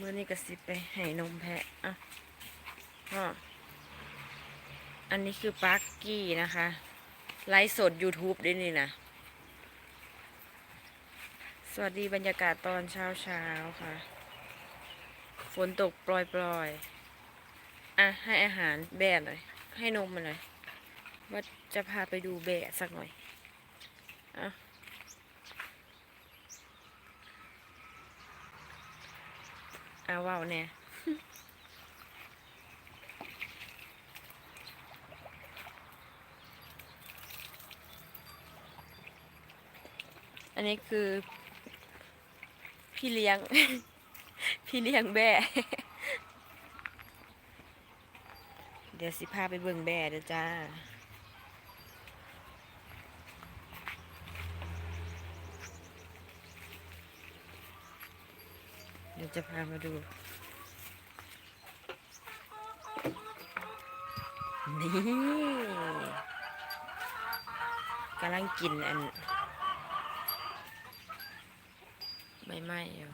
มื่อนี้ก็สิไปให้นมแพะอะอันนี้คือปักกี้นะคะไลฟ์สด YouTube ด้วยนี่นะสวัสดีบรรยากาศตอนเช้าเช้าค่ะ ฝนตกปล่อยอะ ให้อาหารแบะหน่อย ให้นมมันหน่อย ว่าจะพาไปดูแบะสักหน่อยอะ อาว้าวเนี่ยอันนี้คือ พี่เลี้ยง พี่เลี้ยงแบ่ เดี๋ยวสิพาไปเบิ่งแบ่เด้อจ้า เดี๋ยวจะพามาดู นี่กำลังกินอันใบไม้อยู่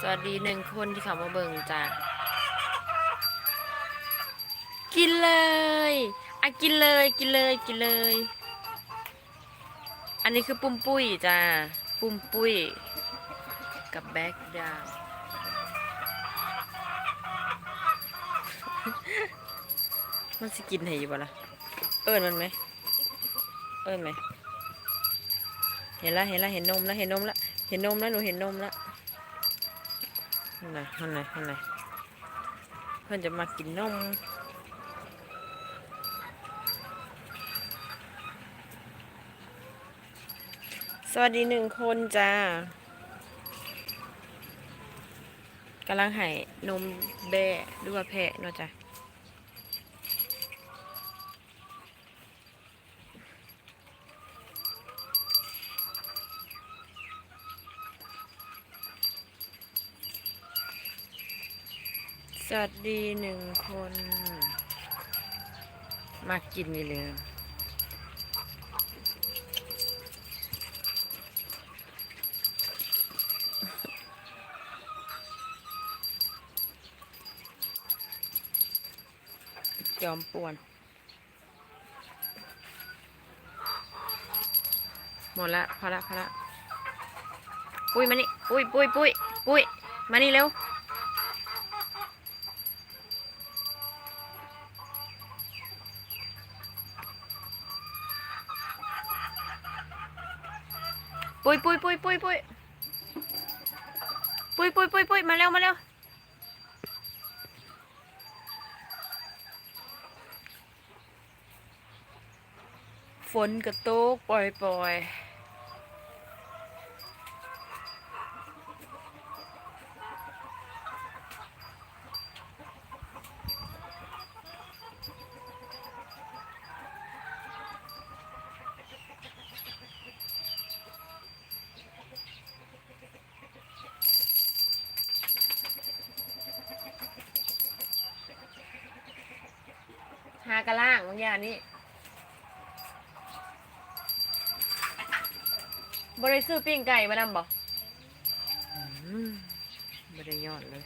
สวัสดีหนึ่งคนที่เขามาเบิ่งจ้ะกินเลย อะ กินเลย กินเลย กินเลย อันนี้คือปุ้มปุ้ยจ้าปุ้มปุ้ย กับแบ็กดาวมันสิกินให้อยู่บ่ล่ะ เอิญมันไหม เอิญไหม เห็นละเห็นละเห็นนมแล้วเห็นนมแล้วเห็นนมแล้วหนูเห็นนมแล้วนั่นน่ะนั่นน่ะนั่นน่ะเพื่อนจะมากินนม สวัสดีหนึ่งคนจ้ากำลังให้นมแบะหรือว่าแพะเนาะจ้ะสวัสดีหนึ่งคน มากินนี่เลย จอมป่วน หมดละพอละพอละปุ้ยมานี่ ปุ้ยปุ้ยปุ้ยปุ้ยมานี่เร็ว ปุ้ยปุ้ยปุ้ยปุ้ยปุ้ยปุ้ยปุ้ยปุ้ยปุ้ยมาเร็วมาเร็ว ฝนกระตกปล่อยปล่อยหากระล่างบางอย่างนี้ บริซื้อปิ้งไก่มานำบ่ได้ยอดเลย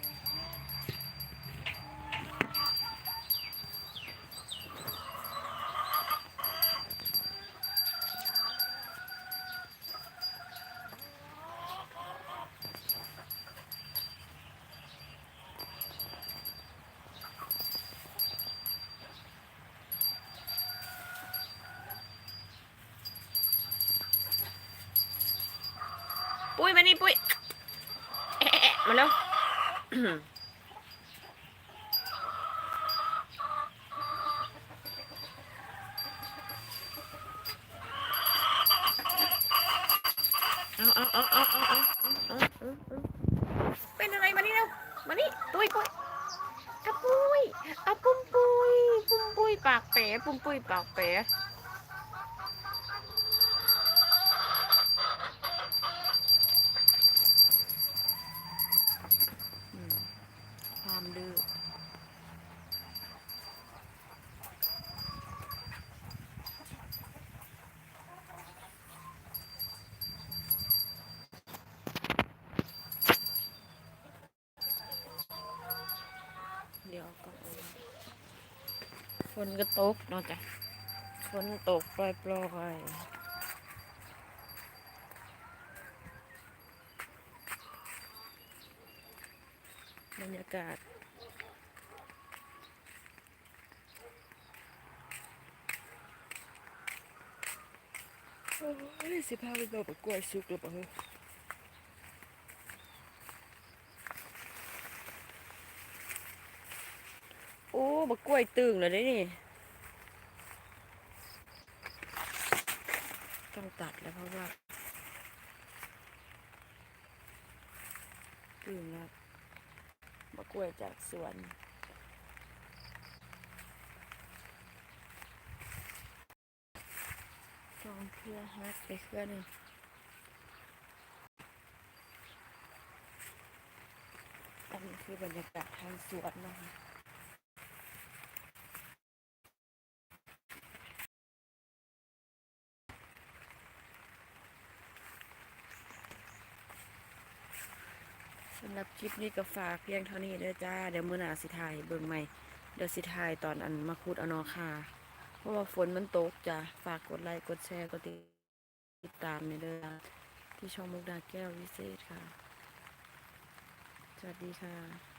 ยมานี่ปุ้ยมาแล้วเอเป็นอะไรมานี่เร็วมานี่ปุ้ยปุ้ยกระปุ้ยอาปุ้มปุ้ยปุ้มปุ้ยปากเป๋ปุ้มปุ้ยปากเป๋ ฝนก็ตกเนาะจ้ะฝนตกปล่อยปล่อยบรรยากาศโอ้ยสิพาไปบอกกล้วยสุกหรือเปล่าเฮ้ยโอ้ บักกล้วยตึงเลยนี่ ต้องตัดแล้วเพราะว่าตึงแล้วบักกล้วยจากสวนสองเครือฮักไปเครือหนึ่งอันนี้คือบรรยากาศทางสวนนะคะำหรับคลิปนี้ก็ฝากเพียงเท่านี้เด้อจ้า เดี๋ยวมื้อหน้าสิถ่ายเบิ่งใหม่ เดี๋ยวสิถ่ายตอนอันมาคูดอนอคาเพราะว่าฝนมันตกจ้ะ ฝากกดไลค์ กดแชร์ กดติดตามในเด้อที่ช่องมุกดาแก้ววิเศษค่ะ สวัสดีค่ะ